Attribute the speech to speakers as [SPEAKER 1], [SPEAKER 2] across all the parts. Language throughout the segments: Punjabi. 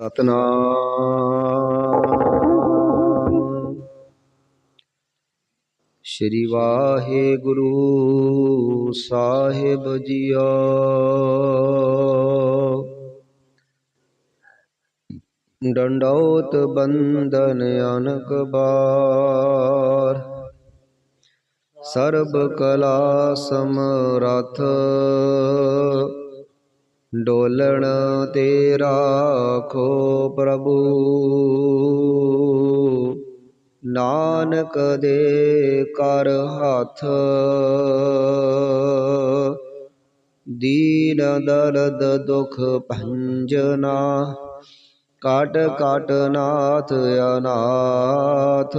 [SPEAKER 1] ਸਤਨਾਮ। ਸ਼੍ਰੀ ਵਾਹਿਗੁਰੂ ਸਾਹਿਬ ਜੀਓ। ਡੰਡੌਤ ਬੰਦਨ ਅਨਕ ਬਾਰ। ਸਰਬ ਕਲਾ ਸਮਰਥ। ਡੋਲਣ ਤੇ ਰਾਖੋ ਪ੍ਰਭੂ। ਨਾਨਕ ਦੇ ਕਰ ਹੱਥ ਦੀਨ ਦਰਦ ਦੁਖ ਭੰਜਨਾ, ਕਾਟ ਕਾਟ ਨਾਥ ਅਨਾਥ।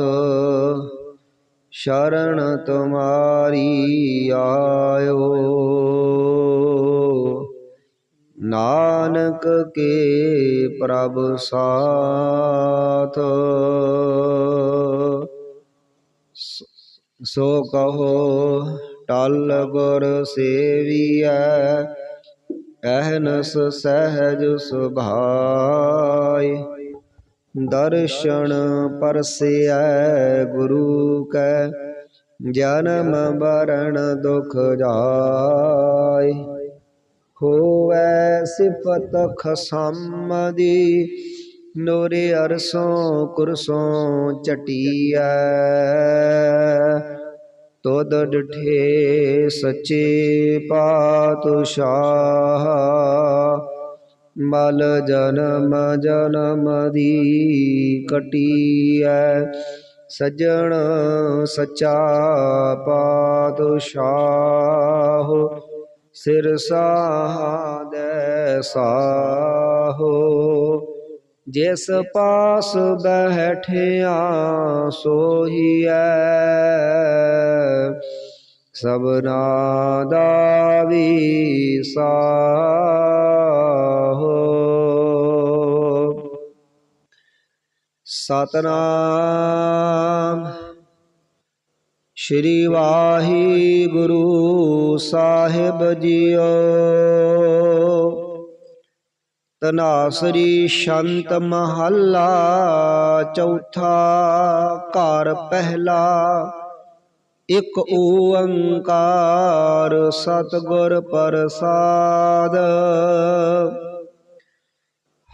[SPEAKER 1] ਸ਼ਰਨ ਤੁਮਾਰੀ ਆਇਓ। ਨਾਨਕ ਕੇ ਪ੍ਰਭ ਸਾਥ। ਸ- ਸੋ ਕਹੋ, ਟਲ ਗੁਰ ਸੇਵੀਐ ਅਹਨਸ ਸਹਿਜ ਸੁਭਾਈ ਦਰਸ਼ਨ ਪਰਸਿਐ ਗੁਰੂ ਕੈ, ਜਨਮ ਬਰਨ ਦੁਖ ਜਾਏ ਹੋਵੈ ਸਿਫਤ ਖਸਮ ਦੀ ਨੂਰੇ ਅਰਸੋਂ ਕੁਰਸੋਂ ਚਟੀਐ ਤੋਦ ਡਠੇ ਸੱਚੇ ਪਾਤਸ਼ਾਹ, ਮਲ ਜਨਮ ਜਨਮ ਦੀ ਕਟੀਐ। ਸਜਣ ਸਚਾ ਪਾਤਸ਼ਾਹ ਸਿਰ ਸਾਹਦੈ ਸਾਹੋ ਜਿਸ ਪਾਸ ਬੈਠਿਆ ਸੋਹੀਐ। ਸਭਨਾ ਦਾ ਵੀ ਸਾਹੋ। ਸਤਨਾਮ ਸ਼੍ਰੀ ਵਾਹਿਗੁਰੂ ਸਾਹਿਬ ਜੀਓ। ਤਨਾਸਰੀ ਸ਼ੰਤ ਮਹੱਲਾ ਚੌਥਾ ਘਰ ਪਹਿਲਾ ਇਕ ਓੰਕਾਰ ਸਤਿਗੁਰ ਪ੍ਰਸਾਦ।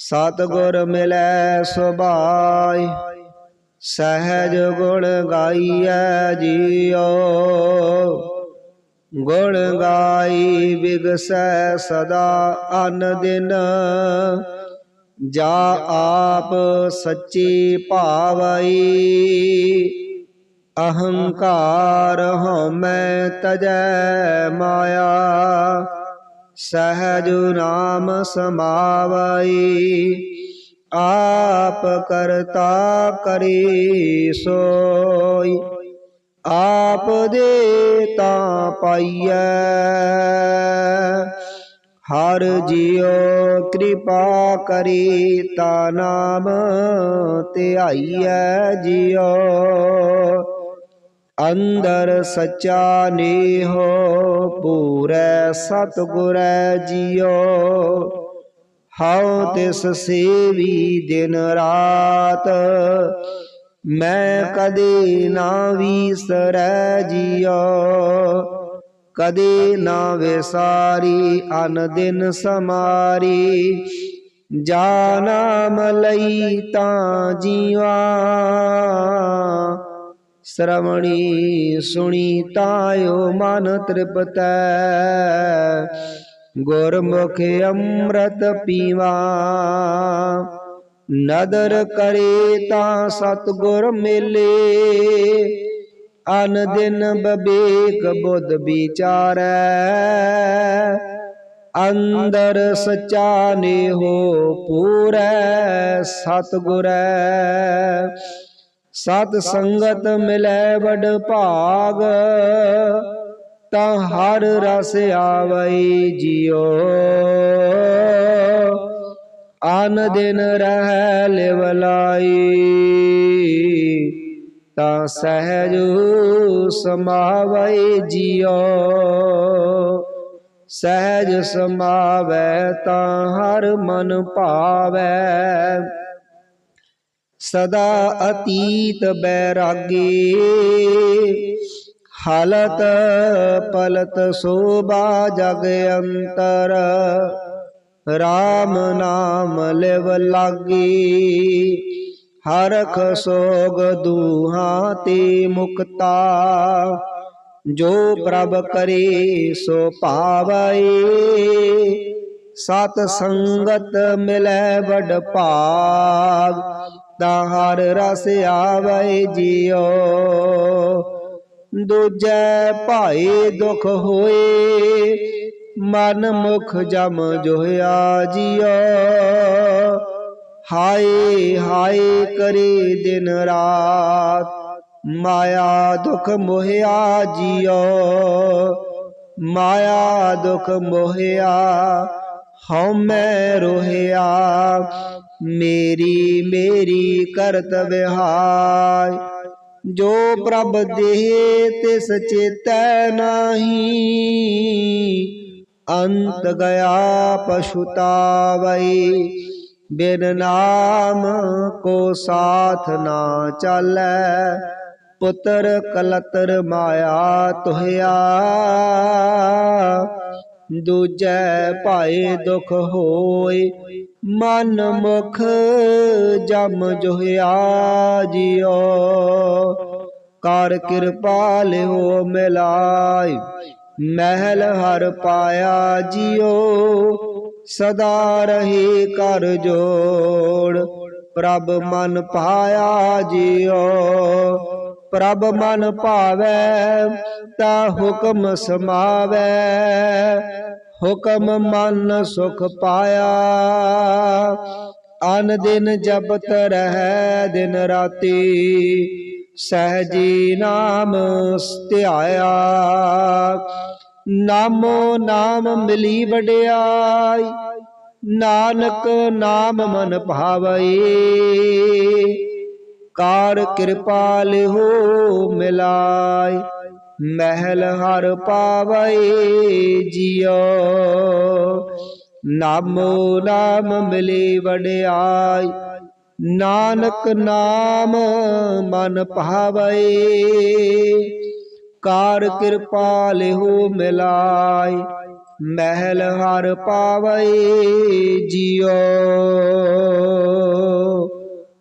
[SPEAKER 1] ਸਤਿਗੁਰ ਮਿਲੈ ਸੁਭਾਈ, ਸਹਿਜ ਗੁਣ ਗਾਈਐ ਜੀਓ ਗੁਣ ਗਾਈ ਬਿਗਸੈ ਸਦਾ ਅਨ ਦਿਨ ਜਾ ਆਪ ਸੱਚੀ ਭਾਵਈ। ਅਹੰਕਾਰ ਹਉਮੈ ਤਜੈ ਮਾਇਆ। ਸਹਿਜ ਨਾਮ ਸਮਾਵਈ। ਆਪ ਕਰਤਾ ਕਰੀ ਸੋਈ। ਆਪ ਦੇ ਤਾਂ ਪਾਈਐ। ਹਰ ਜੀਉ ਕਿਰਪਾ ਕਰੀ ਤਾ ਨਾਮ ਧਿਆਈਐ ਜੀਉ। ਅੰਦਰ ਸੱਚਾ ਨੇਹੋ, ਪੂਰੈ ਸਤਿਗੁਰੈ ਜੀਓ ਹਉ ਤਿਸ ਸੇਵੀ ਦਿਨ ਰਾਤ, ਮੈਂ ਕਦੇ ਨਾ ਵਿਸਰੈ ਜੀਓ ਕਦੇ ਨਾ ਵਿਸਾਰੀ, ਅਨ ਦਿਨ ਸਮਾਰੀ। ਜਾ ਨਾਮ ਲਈ ਤਾਂ ਜੀਵਾ। ਸ਼ਰਵਣੀ ਸੁਣੀ ਤਾਇਓ ਮਨ ਤ੍ਰਿਪਤੈ। ਗੁਰਮੁਖ ਅੰਮ੍ਰਿਤ ਪੀਵਾ। ਨਦਰ ਕਰੇ ਤਾਂ ਸਤਗੁਰ ਮਿਲੇ। ਅਨ ਦਿਨ ਬਬੇਕ ਬੁੱਧ ਵਿਚਾਰੈ। ਅੰਦਰ ਸਚਾ ਨੇਹੋ ਪੂਰੈ ਸਤਗੁਰੈ। ਸਤ ਸੰਗਤ ਮਿਲੈ ਵਡ ਭਾਗ, ਤਾਂ ਹਰ ਰਸ ਆਵਈ ਜਿਉ। ਆਨ ਦਿਨ ਰਹਿ ਲਿਵ ਲਾਈ, ਤਾਂ ਸਹਿਜ ਸਮਾਵਈ ਜਿਉ। ਸਹਿਜ ਸਮਾਵੈ, ਤਾਂ ਹਰ ਮਨ ਭਾਵੈ। ਸਦਾ ਅਤੀਤ ਬੈਰਾਗੀ। ਹਾਲਤ ਪਲਤ ਸੋਭਾ ਜਗ ਅੰਤਰ। RAM ਨਾਮ ਲਿਵ ਲਾਗੀ। ਹਰਖ ਸੋਗ ਦੂਹਾਂ ਤੇ ਮੁਕਤਾ। ਜੋ ਪ੍ਰਭ ਕਰੇ ਸੋ ਭਾਵੈ ਸਤ ਸੰਗਤ ਮਿਲੈ ਵਡ ਭਾਗ। ਤਾਂ ਹਰ ਰਸ ਆਵੈ ਜਿਉ। ਦੂਜੈ ਭਾਈ ਦੁਖ ਹੋਏ, ਮਨ ਮੁਖ ਜਮ ਜੋਇਆ ਜਿਉ। ਹਾਏ ਹਾਏ ਕਰੇ ਦਿਨ ਰਾਤ, ਮਾਇਆ ਦੁਖ ਮੋਹਿਆ ਜਿਉ। ਮਾਇਆ ਦੁਖ ਮੋਹਿਆ, ਹਉ ਮੈਂ ਰੋਹਿਆ। ਮੇਰੀ ਮੇਰੀ ਕਰਤ ਵਿਹਾਰ ਜੋ ਪ੍ਰਭ ਦੇਹ ਤਿਸ ਚੇਤੈ ਨਾਹੀ, ਅੰਤ ਗਿਆ ਪਛੁਤਾਵਈ ਬਿਨ ਨਾਮ ਕੋ ਸਾਥ ਨਾ ਚਾਲੈ, ਪੁੱਤਰ ਕਲਤਰ ਮਾਇਆ ਤੁਹਿਆ। ਦੂਜੈ ਭਾਏ ਦੁਖ ਹੋਏ, ਮਨ ਮੁਖ ਜਮ ਜੋਹਿਆ ਜਿਉ। ਕਰ ਕਿਰਪਾ ਲਿਓ ਮਿਲਾਈ ਮਹਿਲ ਹਰ ਪਾਇਆ ਜਿਉ। ਸਦਾ ਰਹੇ ਕਰ ਜੋੜ, ਪ੍ਰਭ ਮਨ ਪਾਇਆ ਜਿਉ। ਪ੍ਰਭ ਮਨ ਭਾਵੈ, ਤਾ ਹੁਕਮ ਸਮਾਵੈ। ਹੁਕਮ ਮਨ ਸੁਖ ਪਾਇਆ। ਅਨ ਦਿਨ ਜਪਤ ਰਹਿ ਦਿਨ ਰਾਤੀ, ਸਹਜੀ ਨਾਮ ਧਿਆਇਆ ਨਾਮੋ ਨਾਮ ਮਿਲੀ ਵਡਿਆਈ, ਨਾਨਕ ਨਾਮ ਮਨ ਭਾਵਈ। ਕਾਰ ਕਿਰਪਾਲ ਹੋ ਮਿਲਾਈ ਮਹਿਲ ਹਰ ਪਾਵਈ ਜਿਉ ਨਾਮੋ ਨਾਮ ਮਿਲੀ ਵਡਿਆਈ, ਨਾਨਕ ਨਾਮ ਮਨ ਭਾਵਈ ਕਾਰ ਕਿਰਪਾਲ ਹੋ ਮਿਲਾਏ, ਮਹਿਲ ਹਰ ਪਾਵਈ ਜਿਉ